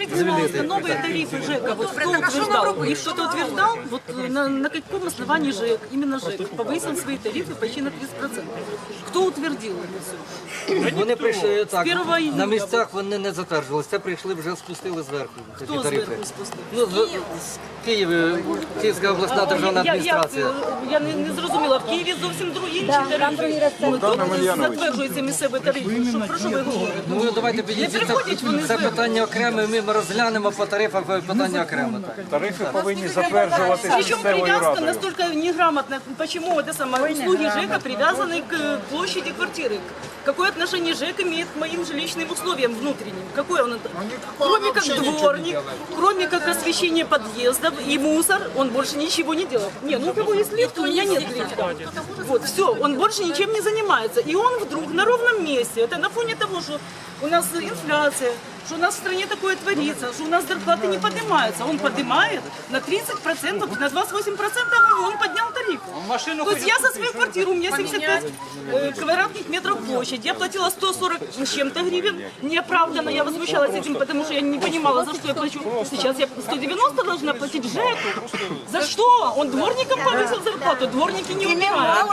Скажите, пожалуйста, новые тарифы ЖЭКа, вот кто утверждал? Их кто-то утверждал? Вот на, на каком основании ЖЭК, именно ЖЭК, повысил свои тарифы почти на 30%? Кто утвердил это все? Вони прийшли так, первого июня на місцях вони не затверджувалися, це прийшли вже спустили зверху. ці Кто тарифи. сверху спустил? Ну, з, з Києва, Київська обласна державна я, я, адміністрація. я не, не зрозуміла, в Києві зовсім другі інші тарифи. Ну, тут затверджуються місцеві тарифи. Що, про що ви говорите? Ну давайте підійдіть. приходять вони Це, це зверху. питання окреме. Ми розглянемо по тарифах питання окремо. Так. Тарифи повинні затверджуватися Причем місцевою привязка радою. настолько неграмотная. Почему это самое услуги ЖЭКа привязаны к э, площади квартиры? Какое отношение ЖЭК имеет к моим жилищным условиям внутренним? Какое он? Кроме как дворник, кроме как освещение подъездов и мусор, он больше ничего не делал. Не, ну у кого есть лифт, у меня нет лифта. Вот, все, он больше ничем не занимается. И он вдруг на ровном месте. Это на фоне того, что у нас инфляция, что у нас в стране такое творится, что у нас зарплаты не поднимаются. Он поднимает на 30%, на 28% он поднял тарифы. То есть я за свою квартиру, у меня 75 э, квадратных метров площадь, я платила 140 с чем-то гривен, неоправданно, я возмущалась этим, потому что я не понимала, за что я плачу. Сейчас я 190 должна платить ЖЭКу. За что? Он дворникам повысил зарплату, дворники не убирают.